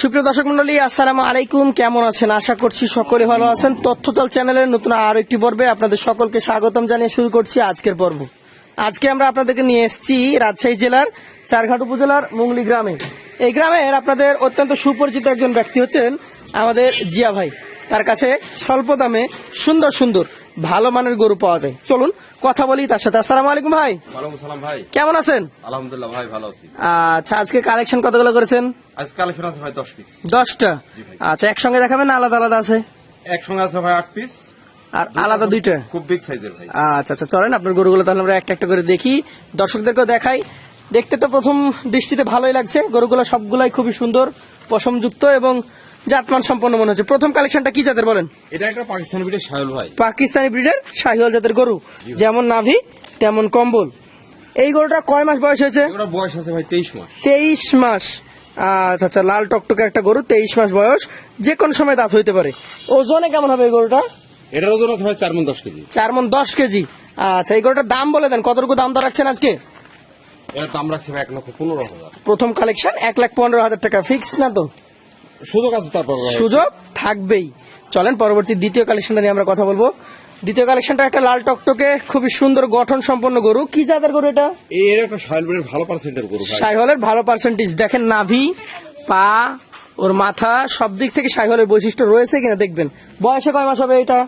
সুপ্রিয় দর্শক মন্ডলী আসসালামু আলাইকুম। কেমন আছেন? আশা করছি সকলে ভালো আছেন। তথ্যচাল চ্যানেলের নতুন আরও একটি পর্বে আপনাদের সকলকে স্বাগতম জানিয়ে শুরু করছি আজকের পর্ব। আজকে আমরা আপনাদেরকে নিয়ে এসেছি রাজশাহী জেলার চারঘাট উপজেলার মুংলি গ্রামে। এই গ্রামের আপনাদের অত্যন্ত সুপরিচিত একজন ব্যক্তি হচ্ছেন আমাদের জিয়া ভাই। তার কাছে স্বল্প দামে সুন্দর সুন্দর ভালো মানের গরু পাওয়া যায়। চলুন কথা বলি তার সাথে। আসসালামু আলাইকুম ভাই। সালাম ভাই। কেমন আছেন? আলহামদুলিল্লাহ ভাই ভালো আছি। আচ্ছা আজকে কালেকশন কতগুলো করেছেন? আজ কালেকশন আছে ভাই দশ পিস দশটা। আচ্ছা একসঙ্গে দেখাবেন আলাদা আলাদা আছে? একসঙ্গে আছে ভাই আট পিস আর আলাদা দুইটা? খুব বিগ সাইজের ভাই। আচ্ছা আচ্ছা চলেন আপনার গরুগুলো তাহলে আমরা একটা একটা করে দেখি। দর্শকদেরকেও দেখাই। দেখতে তো প্রথম দৃষ্টিতে ভালোই লাগছে। গরুগুলো সবগুলাই খুবই সুন্দর পশমযুক্ত এবং জাতমান সম্পন্ন মনে হচ্ছে। প্রথম কালেকশনটা কি জাতের বলেন? এটা একটা পাকিস্তানি বিটের সায়ল ভাই। পাকিস্তানি ব্রিডের শাহিওয়াল জাতের গরু। যেমন নাভি তেমন কম্বল। এই গরুটা কয় মাস বয়স হয়েছে? বয়স আছে ভাই তেইশ মাস। তেইশ মাস। আচ্ছা আচ্ছা লাল টকটকে একটা গরু তেইশ মাস বয়স যে কোনো সময় দাঁত হইতে পারে। ওজনে কেমন হবে এই গরুটা? এটার ওজন আছে ভাই চার মন দশ কেজি। চার মন দশ কেজি। আচ্ছা এই গরুটার দাম বলে দেন কতটুকু দাম দর রাখছেন আজকে? এটার দাম রাখছে এক লক্ষ পনেরো হাজার। প্রথম কালেকশন এক লাখ পনেরো হাজার টাকা ফিক্স না তো? সুযোগ আছে তারপর সুযোগ থাকবেই। চলেন পরবর্তী দ্বিতীয় কালেকশনটা নিয়ে আমরা কথা বলব। দ্বিতীয় কালেকশনটা একটা লাল টকটকে খুবই সুন্দর গঠন সম্পন্ন গরু। কি জাতের গরু এটা? এর একটা বিটের ভালো পার্সেন্টের গরু সাইহলের ভালো পার্সেন্টেজ দেখেন নাভি পা ওর মাথা সব দিক থেকে সাইহলের বৈশিষ্ট্য রয়েছে কিনা দেখবেন। বয়সে কয় মাস হবে এটা?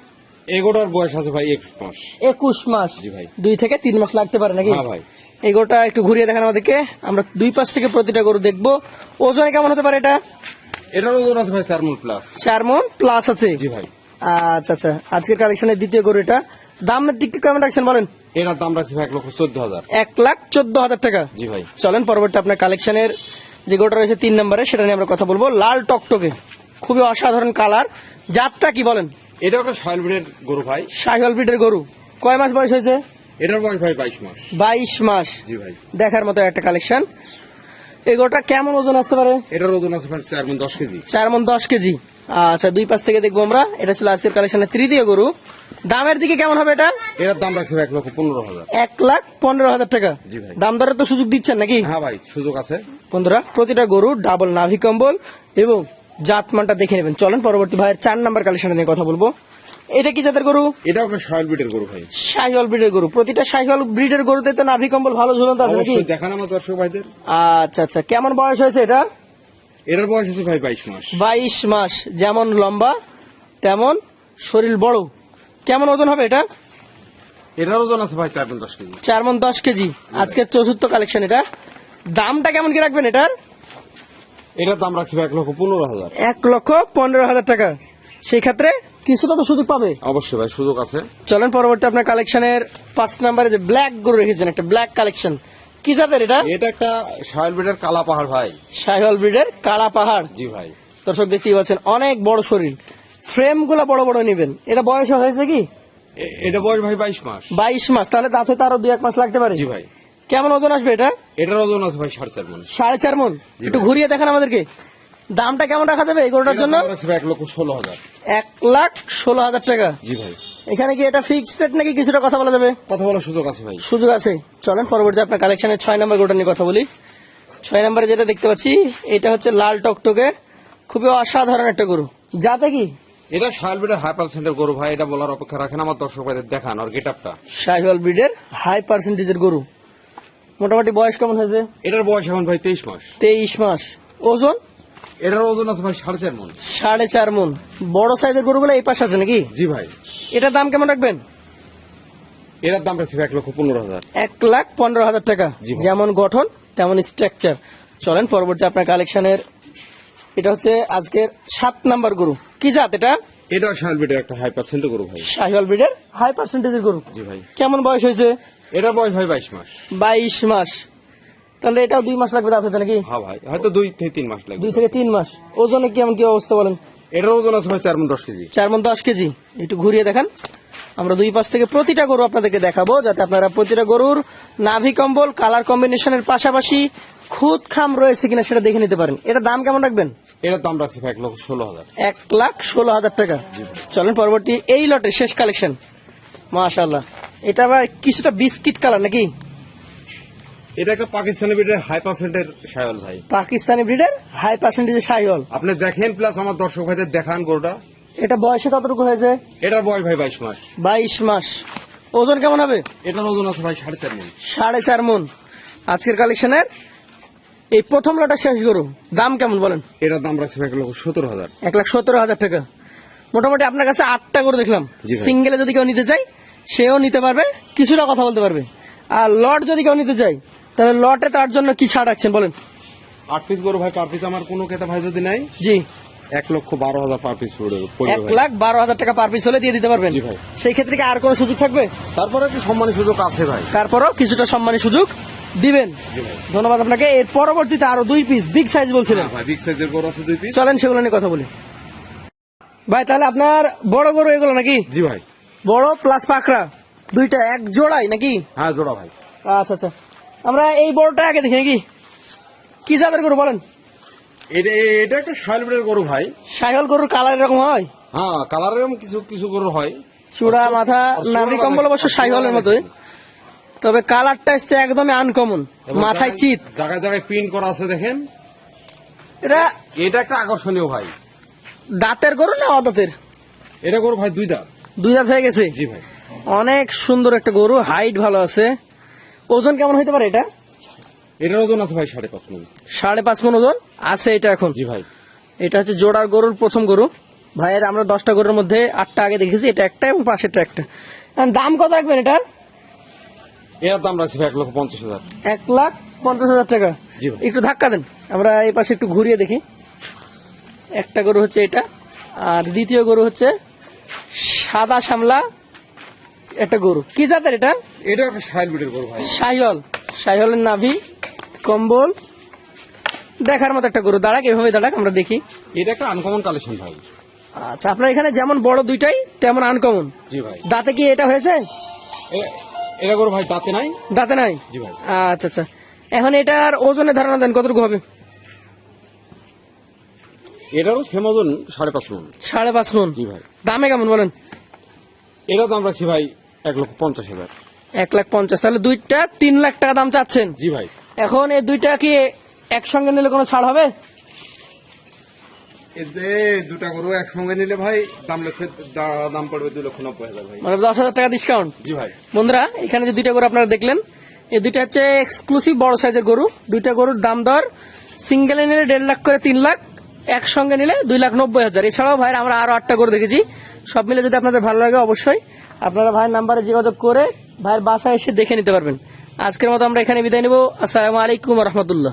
এগোটার বয়স আছে ভাই একুশ মাস। একুশ মাস? জি ভাই। দুই থেকে তিন মাস লাগতে পারে নাকি? হ্যাঁ ভাই। এই গরুটা একটু ঘুরিয়ে দেখেন আমাদেরকে। আমরা দুই পাশ থেকে প্রতিটা গরু দেখব। ওজনে কেমন হতে পারে এটা? এটার ওজন আছে ভাই চার মন প্লাস চার মন প্লাস আছে। জি ভাই। আচ্ছা আচ্ছা। আজকের কালেকশনের দ্বিতীয় গরু এটা। দামের দিক থেকে কেমন রাখছেন বলেন। এটার দাম রাখছে এক লক্ষ চোদ্দ হাজার। এক লাখ চোদ্দ হাজার টাকা। জি ভাই। চলেন পরবর্তী আপনার কালেকশনের যে গরুটা রয়েছে তিন নম্বরে সেটা নিয়ে আমরা কথা বলব। লাল টকটকে। খুবই অসাধারণ কালার জাতটা কি বলেন? এটা একটা সায়ল বিটের গরু ভাই। শাহিওয়াল ব্রিডের গরু। কয় মাস বয়স হয়েছে? এটার বয়স ভাই বাইশ মাস। বাইশ মাস। জি ভাই। দেখার মতো একটা কালেকশন এই গরুটা কেমন ওজন আসতে পারে? এটার ওজন আসতে পারে চার মন দশ কেজি। চার মন দশ কেজি। আচ্ছা দুই পাশ থেকে দেখব আমরা। এটা ছিল আজকের কালেকশনের তৃতীয় গরু। দামের দিকে কেমন হবে এটা? এটার দাম রাখছে এক লক্ষ পনেরো হাজার। এক লাখ পনেরো হাজার টাকা। দাম দরের তো সুযোগ দিচ্ছেন নাকি? হ্যাঁ ভাই সুযোগ আছে। বন্ধুরা প্রতিটা গরু ডাবল নাভি কম্বল এবং জাতমানটা দেখে নেবেন। চলেন পরবর্তী ভাইয়ের চার নাম্বার কালেকশন নিয়ে কথা বলব। এটা কি জাতের গরু? এটা একটা সয়েল বিটের গরু ভাই। শাহিওয়াল ব্রিডের গরু। প্রতিটা শাহিওয়াল ব্রিডের গরুতে তো নাভি কম্বল ভালো ঝুলন্ত আছে নাকি? দেখান আমার দর্শক ভাইদের। আচ্ছা আচ্ছা। কেমন বয়স হয়েছে এটা? এটার বয়স আছে ভাই বাইশ মাস। বাইশ মাস। যেমন লম্বা তেমন শরীর বড়। কেমন ওজন হবে এটা? এটার ওজন আছে ভাই চার মন দশ কেজি। চার মন দশ কেজি। আজকের চতুর্থ কালেকশন এটা। দামটা কেমন কি রাখবেন এটার? এটার দাম রাখছে এক লক্ষ পনেরো হাজার। এক লক্ষ পনেরো হাজার টাকা। সেই ক্ষেত্রে কিছুটা তো সুযোগ পাবে। অবশ্যই ভাই সুযোগ আছে। চলেন পরবর্তী আপনার কালেকশনের পাঁচ নম্বরে যে ব্ল্যাক গরু রেখেছেন একটা ব্ল্যাক কালেকশন কি জাতের এটা? এটা একটা সয়েল বিটের কালা পাহাড় ভাই। শাহিওয়াল ব্রিডের কালা পাহাড়। জি ভাই। দর্শক দেখতেই পাচ্ছেন অনেক বড় শরীর। ফ্রেমগুলা বড় বড় নেবেন। এটা বয়স হয়েছে কি? এটা বয়স ভাই বাইশ মাস। বাইশ মাস তাহলে তাতে আরও দুই এক মাস লাগতে পারে। জি ভাই। কেমন ওজন আসবে এটা? এটার ওজন আছে ভাই সাড়ে চার মন। সাড়ে চার মন? একটু ঘুরিয়ে দেখান আমাদেরকে। দামটা কেমন রাখা যাবে এই গরুটার জন্য? এক লক্ষ ষোলো হাজার। এক লাখ ষোলো হাজার টাকা। জি ভাই। এখানে কি এটা ফিক্সড রেট নাকি কিছুটা কথা বলা যাবে? কথা বলার সুযোগ আছে ভাই। সুযোগ আছে। চলেন পরবর্তী আপনার কালেকশনের ছয় নম্বর গরুটা নিয়ে কথা বলি। ছয় নম্বরে যেটা দেখতে পাচ্ছি এটা হচ্ছে লাল টকটকে। খুবই অসাধারণ একটা গরু। যাতে কি? এটা সয়েল ব্রিডের হাই পার্সেন্টের গরু ভাই এটা বলার অপেক্ষা রাখেন আমার দর্শক ভাইদের দেখান আর গেট আপটা শাহিওয়াল ব্রিডের হাই পার্সেন্টেজের গরু। মোটামুটি বয়স কেমন হয়েছে? এটার বয়স এখন ভাই তেইশ মাস। তেইশ মাস। ওজন? এটার ওজন আছে ভাই সাড়ে চার মন। সাড়ে চার মন। বড় সাইজের গরুগুলো এই পাশে আছে নাকি? জি ভাই। এটার দাম কেমন রাখবেন? এটার দাম রাখছে এক লক্ষ পনেরো হাজার। এক লাখ পনেরো হাজার টাকা। যেমন গঠন তেমন স্ট্রাকচার চলেন পরবর্তী আপনার কালেকশনের এটা হচ্ছে আজকের সাত নাম্বার গরু। কি জাত এটা? এটা সয়েল বিটের একটা হাই পার্সেন্টের গরু ভাই। শাহিওয়াল ব্রিডের হাই পার্সেন্টেজের গরু। জি ভাই। কেমন বয়স হয়েছে? এটার বয়স ভাই বাইশ মাস। বাইশ মাস। তাহলে এটাও দুই মাস লাগবে দাঁত নাকি? হ্যাঁ ভাই হয়তো দুই থেকে তিন মাস লাগবে। দুই থেকে তিন মাস। ওজনে কেমন কি অবস্থা বলেন? এটার ওজন আছে ভাই চার মন দশ কেজি। চার মন দশ কেজি। একটু ঘুরিয়ে দেখান। আমরা দুই পাশ থেকে প্রতিটা গরু আপনাদেরকে দেখাবো যাতে আপনারা প্রতিটা গরুর নাভি কম্বল কালার কম্বিনেশনের পাশাপাশি খুদ খাম রয়েছে কিনা সেটা দেখে নিতে পারেন। এটা দাম কেমন রাখবেন? এটার দাম রাখছে এক লক্ষ ষোলো হাজার। এক লাখ ষোলো হাজার টাকা। চলেন পরবর্তী এই লটের শেষ কালেকশন। মাশাল্লাহ এটা আবার কিছুটা বিস্কিট কালার নাকি? এটা একটা পাকিস্তানি বিটের হাই পার্সেন্টের সায়ল ভাই। পাকিস্তানি ব্রিডের হাই পার্সেন্টেজের সাইহল আপনি দেখেন প্লাস আমার দর্শক ভাইদের দেখান গরুটা। এটা বয়সে কতটুকু হয়েছে? এটার বয়স ভাই বাইশ মাস। বাইশ মাস। ওজন কেমন হবে? এটার ওজন আছে ভাই সাড়ে চার মন। সাড়ে চার মন। আজকের কালেকশনের এই প্রথম লটা শেষ গরু। দাম কেমন বলেন? এটার দাম রাখছে এক লক্ষ সতেরো হাজার। এক লাখ সতেরো হাজার টাকা। মোটামুটি আপনার কাছে আটটা করে দেখলাম। সিঙ্গেলে যদি কেউ নিতে চাই সেও নিতে পারবে কিছুটা কথা বলতে পারবে। আর লট যদি কেউ নিতে চাই তাহলে লটে তার জন্য কি ছাড় রাখছেন বলেন? আট পিস গরু ভাই পার পিস আমার কোনো ক্রেতা ভাই যদি নাই জি। এক লক্ষ বারো হাজার পার পিস এক লাখ বারো হাজার টাকা পার পিস হলে দিয়ে দিতে পারবেন। সেই ক্ষেত্রে কি আর কোনো সুযোগ থাকবে? তারপরে একটু সম্মানী সুযোগ আছে ভাই। তারপরও কিছুটা সম্মানী সুযোগ দিবেন। ধন্যবাদ আপনাকে। এর পরবর্তীতে আরও দুই পিস বিগ সাইজ বলছিলেন। হ্যাঁ বিগ সাইজের গরু আছে দুই পিস চলেন সেগুলো নিয়ে কথা বলি। ভাই তাহলে আপনার বড় গরু এগুলো নাকি? জি ভাই। বড় প্লাস পাকড়া দুইটা এক জোড়াই নাকি? হ্যাঁ জোড়া ভাই। আচ্ছা আচ্ছা। আমরা এই বড়টা আগে দেখি নাকি? কি জাতের গরু বলেন? এটা এটা একটা শাইল বিটের গরু ভাই। সাইহল গরুর কালার এরকম হয়? হ্যাঁ কালারের কিছু কিছু গরু হয়। চূড়া মাথা নাভি কম্বল অবশ্য কি? মতোই। তবে কালারটা এসছে একদমই আনকমন মাথায় চিত। জায়গায় জায়গায় প্রিন্ট করা আছে দেখেন। এটা এটা একটা আকর্ষণীয় ভাই। দাঁতের গরু না অদাঁতের? এটা গরু ভাই দুই দাঁত। দুই দাঁত হয়ে গেছে? জি ভাই। অনেক সুন্দর একটা গরু হাইট ভালো আছে। ওজন কেমন হইতে পারে এটা? এটার ওজন আছে ভাই সাড়ে পাঁচ মন সাড়ে পাঁচ মন ওজন? আছে এটা এখন? জি ভাই। এটা হচ্ছে জোড়ার গরুর প্রথম গরু। ভাইয়ের আমরা দশটা গরুর মধ্যে আটটা আগে দেখেছি এটা একটা এবং পাশেরটা একটা। দাম কত রাখবেন এটার? এটার দাম রাখছি এক লক্ষ পঞ্চাশ হাজার। এক লাখ পঞ্চাশ হাজার টাকা? জি একটু ধাক্কা দেন। আমরা এই পাশে একটু ঘুরিয়ে দেখি। একটা গরু হচ্ছে এটা আর দ্বিতীয় গরু হচ্ছে সাদা শামলা একটা গরু। কি জাতের এটা? এটা একটা শাইল বিটের গরু ভাই। সাইহল সাইহলের নাভি কম্বল। দেখার মতো একটা গরু। দাঁড়াক এভাবে দাঁড়াক আমরা দেখি। এটা একটা আনকমন কালেকশন ভাই। আচ্ছা আপনার এখানে যেমন বড় দুইটাই তেমন আনকমন জি ভাই। দাঁতে কি এটা হয়েছে? এটা গরু ভাই দাঁতে নাই। দাঁতে নাই? জি ভাই। আচ্ছা আচ্ছা। এখন এটার ওজনের ধারণা দেন কতটুকু হবে? এটারও সেম ওজন সাড়ে পাঁচ মন। সাড়ে পাঁচ মন। জি ভাই। দামে কেমন বলেন? এটার দাম রাখছি ভাই এক লক্ষ পঞ্চাশ হাজার। এক লাখ পঞ্চাশ। তাহলে দুইটা তিন লাখ টাকা দাম চাচ্ছেন। জি ভাই। এখন এই দুইটা কি একসঙ্গে নিলে কোনো ছাড় হবে? দুটা গরু একসঙ্গে নিলে ভাই দাম দাম পড়বে দুই লক্ষ নব্বই হাজার ভাই। মানে দশ হাজার টাকা ডিসকাউন্ট জি ভাই। বন্ধুরা এখানে যে দুইটা গরু আপনারা দেখলেন এই দুইটা হচ্ছে এক্সক্লুসিভ বড় সাইজের গরু। দুইটা গরুর দাম দর সিঙ্গেলে নিলে দেড় লাখ করে তিন লাখ একসঙ্গে নিলে দুই লাখ নব্বই হাজার। এছাড়াও ভাইয়ের আমরা আরও আটটা গরু দেখেছি। সব মিলে যদি আপনাদের ভালো লাগে অবশ্যই আপনারা ভাইয়ের নাম্বারে যোগাযোগ করে ভাইয়ের বাসায় এসে দেখে নিতে পারবেন। আজকের মতো আমরা এখানে বিদায় নিব। আসসালামু আলাইকুম রহমতুল্লাহ।